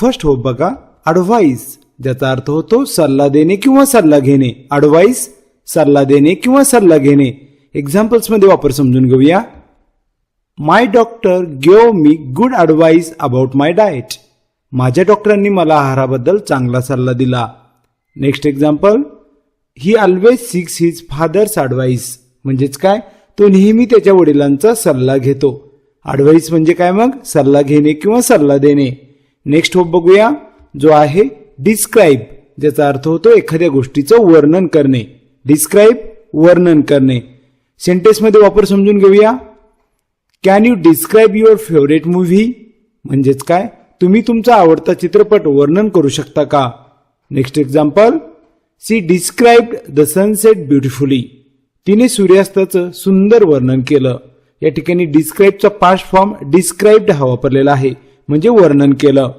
First hope बघा advice ज्याचा अर्थ होतो सल्ला देणे किंवा सल्ला घेणे. अडवाईस सल्ला देणे किंवा सल्ला घेणे. एक्झाम्पल्समध्ये वापर समजून घेऊया. My doctor gave me good advice about my diet माझ्या डॉक्टरांनी मला आहाराबद्दल चांगला सल्ला दिला. Next example he always seeks his father's advice म्हणजेच काय? तो नेहमी त्याच्या वडिलांचा सल्ला घेतो. अडवाईस म्हणजे काय मग? सल्ला घेणे किंवा सल्ला देणे. नेक्स्ट होप बघूया. जो आहे डिस्क्राईब ज्याचा अर्थ होतो एखाद्या गोष्टीचं वर्णन करणे. डिस्क्राईब वर्णन करणे. सेंटेन्समध्ये वापर समजून घेऊया. Can you describe your favourite movie म्हणजेच काय? तुम्ही तुमचा आवडता चित्रपट वर्णन करू शकता का? Next example she describe the sunset beautifully तिने सूर्यास्ताचं सुंदर वर्णन केलं. या ठिकाणी डिस्क्राईबचा पास्ट फॉर्म डिस्क्राईब्ड हा वापरलेला आहे. म्हणजे वर्णन केलं.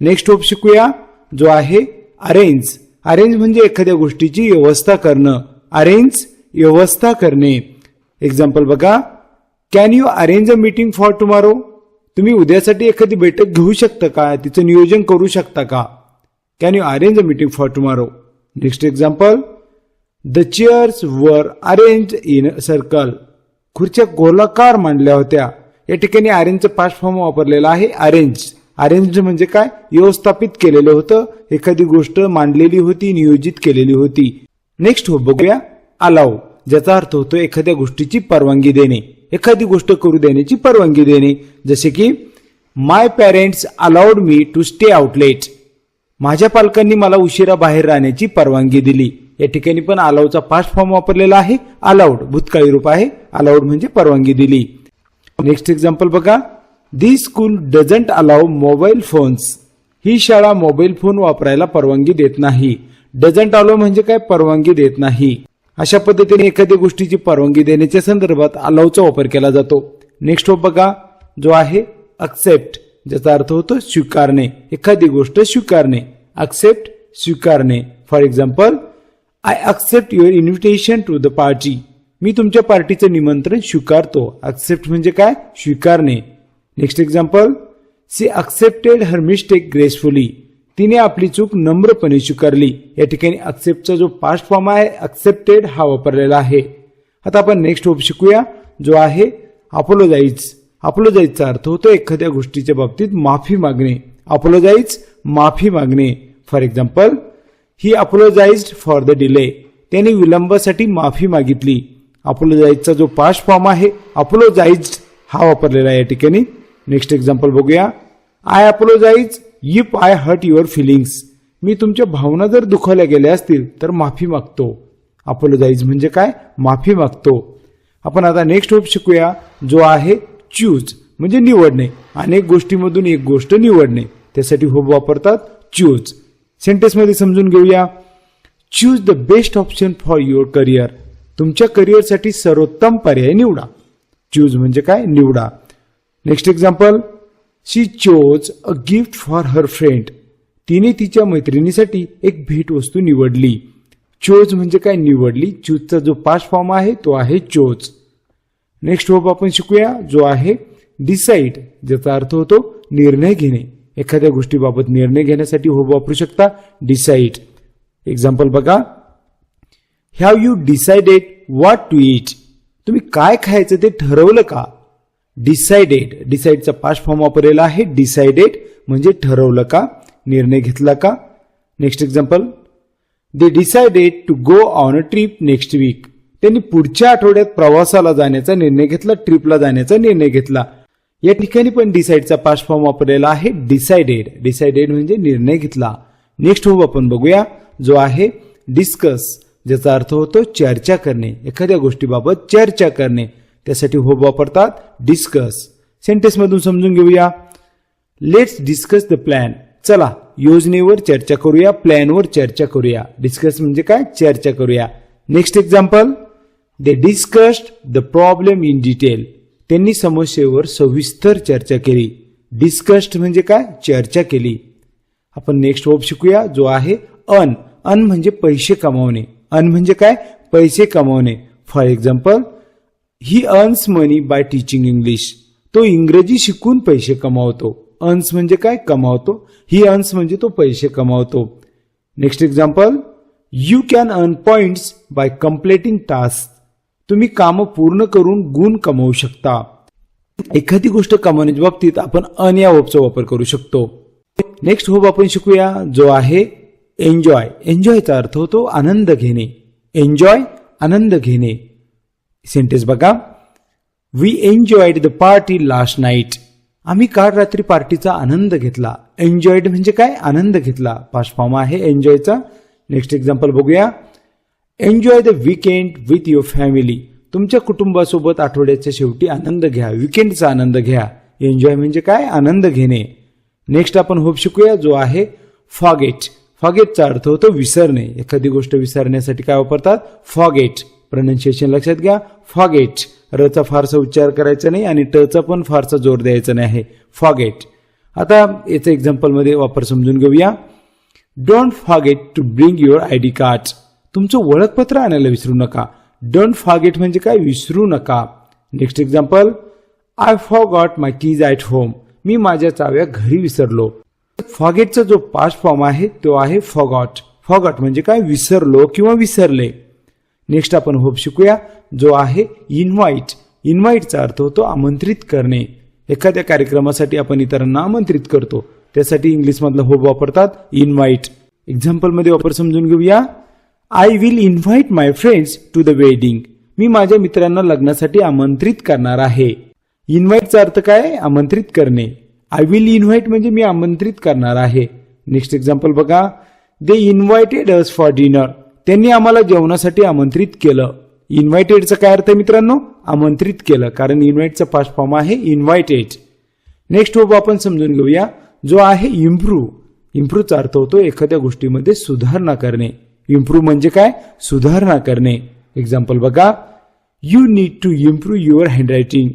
नेक्स्ट होप शिकूया जो आहे अरेंज अरेंज म्हणजे एखाद्या गोष्टीची व्यवस्था करणं. अरेंज व्यवस्था करणे. एक्झाम्पल बघा can you arrange a meeting for tomorrow तुम्ही उद्यासाठी एखादी बैठक घेऊ शकता का? तिचं नियोजन करू शकता का? Can you arrange a meeting for tomorrow next example the chairs वर अरेंज इन सर्कल खुर्च्या गोलाकार मांडल्या होत्या. या ठिकाणी अरेंजचं पास्ट फॉर्म वापरलेला आहे. अरेंज अरेंज म्हणजे काय? व्यवस्थापित केलेलं होतं. एखादी गोष्ट मांडलेली होती नियोजित केलेली होती. नेक्स्ट हो बघूया. अलाव ज्याचा अर्थ होतो एखाद्या गोष्टीची परवानगी देणे. एखादी गोष्ट करू देण्याची परवानगी देणे. जसे की my parents allowed me to stay out late माझ्या पालकांनी मला उशिरा बाहेर राहण्याची परवानगी दिली. या ठिकाणी पण अलाउचा फास्ट फॉर्म वापरलेला आहे. अलाउड भूतकाळी रूप आहे. अलाउड म्हणजे परवानगी दिली. नेक्स्ट एक्झाम्पल बघा. The school doesn't allow mobile phones ही शाळा मोबाईल फोन वापरायला परवानगी देत नाही. डझंट अलाव म्हणजे काय? परवानगी देत नाही. अशा पद्धतीने एखाद्या गोष्टीची परवानगी देण्याच्या संदर्भात अलावचा वापर केला जातो. नेक्स्ट बघा. जो आहे अक्सेप्ट ज्याचा अर्थ होतो स्वीकारणे. एखादी गोष्ट स्वीकारणे. अक्सेप्ट स्वीकारणे. For example I accept your invitation to the party मी तुमच्या पार्टीचं निमंत्रण स्वीकारतो. ॲक्सेप्ट म्हणजे काय? स्वीकारणे. Next example she accepted her mistake gracefully तिने आपली चूक नम्रपणे स्वीकारली. या ठिकाणी अक्सेप्टचा जो पास्ट फॉर्म आहे अक्सेप्टेड हा वापरलेला आहे. आता आपण नेक्स्ट होप शिकूया जो आहे अपोलोजाईज अपोलोजाईजचा अर्थ होतो एखाद्या गोष्टीच्या बाबतीत माफी मागणे. अपोलोजाईज माफी मागणे. For example he apologised for the delay त्याने विलंबासाठी माफी मागितली. अपोलोजाइजचा जो पास्ट फॉर्म आहे अपोलोजाइज्ड हा वापरलेला आहे या ठिकाणी. नेक्स्ट एक्झाम्पल बघूया. I apologise if I hurt your feelings मी तुमच्या भावना जर दुखावल्या गेल्या असतील तर माफी मागतो. अपोलोजाइज म्हणजे काय? माफी मागतो. आपण आता नेक्स्ट होप शिकूया जो आहे चूज म्हणजे निवडणे. अनेक गोष्टीमधून एक गोष्ट निवडणे. त्यासाठी होप वापरतात चूज सेंटेन्समध्ये समजून घेऊया. Choose the best option for your career तुमच्या करिअरसाठी सर्वोत्तम पर्याय निवडा. चूज म्हणजे काय? निवडा. Next example she chose a gift for her friend तिने तिच्या मैत्रिणीसाठी एक भेटवस्तू निवडली. चोज म्हणजे काय? निवडली. चूजचा जो पास्ट फॉर्म आहे तो आहे चोज नेक्स्ट होप आपण शिकूया जो आहे डिसाईड ज्याचा अर्थ होतो निर्णय घेणे. एखाद्या गोष्टीबाबत निर्णय घेण्यासाठी होप वापरू शकता डिसाईड एक्झाम्पल बघा. Have you decided what to eat तुम्ही काय खायचं ते ठरवलं का? डिसाइडेड डिसाइडचा पास्ट फॉर्म वापरलेला आहे. डिसाइडेड म्हणजे ठरवलं का? निर्णय घेतला का? Next example they decided to go on a trip next week त्यांनी पुढच्या आठवड्यात प्रवासाला जाण्याचा निर्णय घेतला ट्रिपला जाण्याचा निर्णय घेतला. या ठिकाणी पण डिसाइडचा पास्ट फॉर्म वापरलेला आहे. डिसाइडेड डिसाइडेड म्हणजे निर्णय घेतला. नेक्स्ट होप आपण बघूया. जो आहे डिस्कस ज्याचा अर्थ होतो चर्चा करणे. एखाद्या गोष्टीबाबत चर्चा करणे. त्यासाठी होब वापरतात डिस्कस सेंटेन्स मधून समजून घेऊया. लेट्स डिस्कस द प्लॅन चला योजनेवर चर्चा करूया प्लॅनवर चर्चा करूया. डिस्कस म्हणजे काय? चर्चा करूया. Next example they discussed the problem in detail त्यांनी समस्येवर सविस्तर चर्चा केली. डिस्कस्ड म्हणजे काय? चर्चा केली. आपण नेक्स्ट होप शिकूया जो आहे अन अन म्हणजे पैसे कमावणे. अन म्हणजे काय? पैसे कमावणे. For example he earns money by teaching English तो इंग्रजी शिकून पैसे कमावतो. अर्न्स म्हणजे काय? कमावतो. ही अर्न्स म्हणजे तो पैसे कमावतो. Next example you can earn points by completing task तुम्ही कामं पूर्ण करून गुण कमवू शकता. एखादी गोष्ट कमावण्याच्या बाबतीत आपण अन या वर्बचा वापर करू शकतो. नेक्स्ट होप आपण शिकूया जो आहे एन्जॉय एन्जॉयचा अर्थ होतो आनंद घेणे. एन्जॉय आनंद घेणे. सेंटेन्स बघा. We enjoyed the party last night आम्ही काल रात्री पार्टीचा आनंद घेतला. एन्जॉयड म्हणजे काय? आनंद घेतला. पाच फॉर्म आहे एन्जॉयचा नेक्स्ट एक्झाम्पल बघूया. Enjoy the weekend with your family तुमच्या कुटुंबासोबत आठवड्याच्या शेवटी आनंद घ्या. विकेंडचा आनंद घ्या. एन्जॉय म्हणजे काय? आनंद घेणे. नेक्स्ट आपण होप शिकूया. जो आहे फॉगेट फॉगेटचा अर्थ होतो विसरणे. एखादी गोष्ट विसरण्यासाठी काय वापरतात? फॉगेट. प्रनन्शिएशन लक्षात घ्या. फॉगेट. रचा फारसा उच्चार करायचा नाही आणि टचा पण फारसा जोर द्यायचा नाही आहे. फॉगेट. आता याचं एक्झाम्पलमध्ये वापर समजून घेऊया. Don't forget to bring your I D card तुमचं ओळखपत्र आणायला विसरू नका. डोंट फॉगेट म्हणजे काय? विसरू नका. Next example I forgot my keys at home मी माझ्या चाव्या घरी विसरलो. फॉगेटचा जो पास्ट फॉर्म आहे तो आहे फॉगॉट. फॉगॉट म्हणजे काय? विसरलो किंवा विसरले. नेक्स्ट आपण होप शिकूया. जो आहे इन्व्हाइट. इन्व्हाइटचा अर्थ होतो आमंत्रित करणे. एखाद्या कार्यक्रमासाठी आपण इतरांना आमंत्रित करतो. त्यासाठी इंग्लिशमधला होप वापरतात इन्व्हाइट. एक्झाम्पलमध्ये वापर समजून घेऊया. I will invite my friends to the wedding मी माझ्या मित्रांना लग्नासाठी आमंत्रित करणार आहे. इन्व्हाइटचा अर्थ काय? आमंत्रित करणे. आय विल इन्व्हाइट म्हणजे मी आमंत्रित करणार आहे. नेक्स्ट एक्झाम्पल बघा. They invited us for dinner त्यांनी आम्हाला जेवणासाठी आमंत्रित केलं. इन्व्हायटेडचा काय अर्थ आहे मित्रांनो? आमंत्रित केलं. कारण इन्व्हाइटचा पास्ट फॉर्म आहे इन्व्हायटेड नेक्स्ट होप आपण समजून घेऊया. जो आहे इम्प्रूव्ह इम्प्रूव्हचा अर्थ होतो एखाद्या गोष्टीमध्ये सुधारणा करणे. इम्प्रूव्ह म्हणजे काय? सुधारणा करणे. एक्झाम्पल बघा. You need to improve your handwriting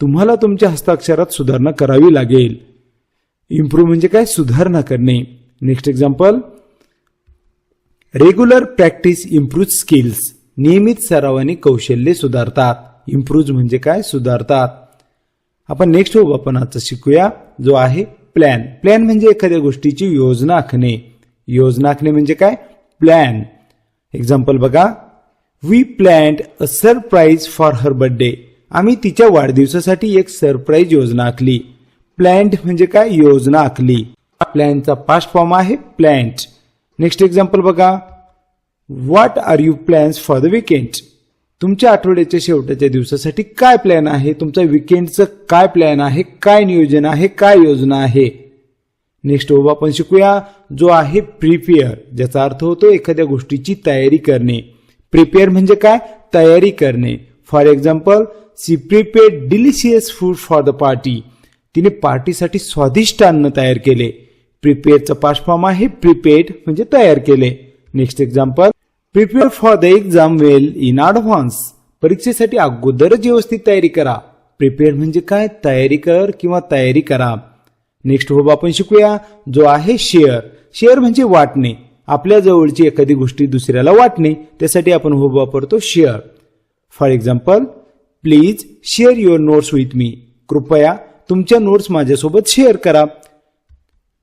तुम्हाला तुमच्या हस्ताक्षरात सुधारणा करावी लागेल. इम्प्रूव्ह म्हणजे काय? सुधारणा करणे. Next example regular practice improve skills नियमित सरावाने कौशल्य सुधारतात. इम्प्रूव्ह म्हणजे काय? सुधारतात. आपण नेक्स्ट होप आपण आता शिकूया जो आहे प्लॅन प्लॅन म्हणजे एखाद्या गोष्टीची योजना आखणे. योजना आखणे म्हणजे काय? प्लॅन एक्झाम्पल बघा. We planned a surprise for her birthday आम्ही तिच्या वाढदिवसासाठी एक सरप्राईज योजना आखली. प्लॅन्ड म्हणजे काय? योजना आखली. प्लॅनचा पास्ट फॉर्म आहे प्लॅन्ट नेक्स्ट एक्झाम्पल बघा. What are you plans for the weekend तुमच्या आठवड्याच्या शेवटच्या दिवसासाठी काय प्लॅन आहे? तुमचा विकेंडचं काय प्लॅन आहे? काय नियोजन आहे? काय योजना आहे? नेक्स्ट ओब आपण शिकूया. जो आहे प्रिपेअर ज्याचा अर्थ होतो एखाद्या गोष्टीची तयारी करणे. प्रिपेअर म्हणजे काय? तयारी करणे. For example she prepared delicious food for the party. तिने पार्टीसाठी स्वादिष्ट अन्न तयार केले. प्रिपेअरचं पास्ट आहे प्रिपेड म्हणजे तयार केले. Next example prepare for the exam well in advance परीक्षेसाठी अगोदरच व्यवस्थित तयारी करा. प्रिपेअर म्हणजे काय? तयारी कर किंवा तयारी करा. नेक्स्ट होब आपण शिकूया. जो आहे शेअर शेअर म्हणजे वाटणे. आपल्या जवळची एखादी गोष्टी दुसऱ्याला वाटणे. त्यासाठी आपण होब वापरतो share for example please share your notes with me कृपया तुमच्या नोट्स माझ्यासोबत शेअर करा.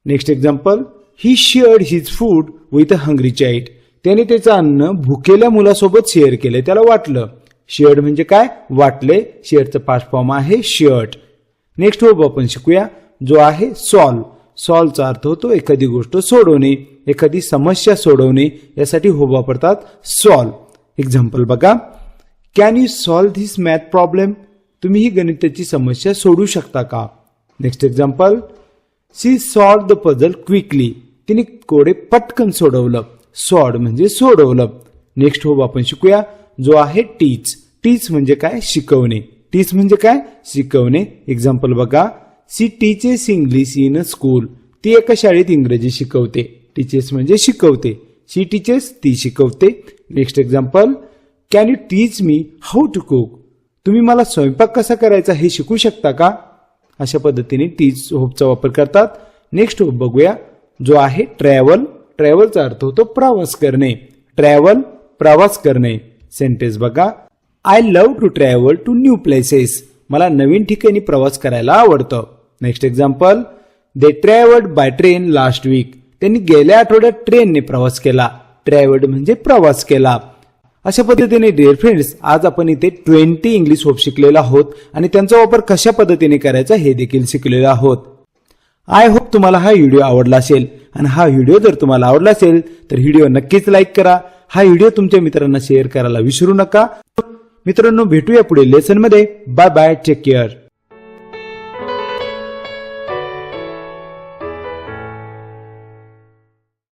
Next example he shared his food with a hungry child त्याने त्याचं अन्न भुकेल्या मुलासोबत शेअर केले. त्याला वाटलं. शेअर्ड म्हणजे काय? वाटले. शेअरचं पास्ट फॉर्म आहे शर्ट नेक्स्ट होप आपण शिकूया. जो आहे सॉल्व सॉल्वचा अर्थ होतो एखादी गोष्ट सोडवणे एखादी समस्या सोडवणे. यासाठी हो वापरतात सॉल्व एक्झाम्पल बघा. Can you solve this math problem तुम्ही ही गणिताची समस्या सोडू शकता का? Next example she solve the puzzle quickly तिने कोडे पटकन सोडवलं. सॉड म्हणजे सोडवलं. नेक्स्ट होब आपण शिकूया. जो आहे टीच टीच म्हणजे काय? शिकवणे. टीच म्हणजे काय? शिकवणे. एक्झाम्पल बघा. She teaches English in a school ती एका शाळेत इंग्रजी शिकवते. टीचेस म्हणजे शिकवते. सी टीचेस ती शिकवते. Next example can you teach me how to cook तुम्ही मला स्वयंपाक कसा करायचा हे शिकू शकता का? अशा पद्धतीने टीच होपचा वापर करतात. नेक्स्ट होप बघूया. जो आहे ट्रॅव्हल ट्रॅव्हलचा अर्थ होतो प्रवास करणे. ट्रॅव्हल प्रवास करणे. सेंटेन्स बघा. I love to travel to new places मला नवीन ठिकाणी प्रवास करायला आवडतं. Next example they travelled by train last week त्यांनी गेल्या आठवड्यात ट्रेनने प्रवास केला. ट्रॅव्हल्ड म्हणजे प्रवास केला. अशा पद्धतीने डिअर फ्रेंड्स आज आपण इथे ट्वेंटी इंग्लिश होप शिकलेलो आहोत आणि त्यांचा वापर कशा पद्धतीने करायचा हे देखील शिकलेलो आहोत. आय होप तुम्हाला हा व्हिडिओ आवडला असेल आणि हा व्हिडिओ जर तुम्हाला आवडला असेल तर व्हिडिओ नक्कीच लाईक करा. हा व्हिडिओ तुमच्या मित्रांना शेअर करायला विसरू नका. मित्रांनो भेटूया पुढे लेसनमध्ये. Bye bye take care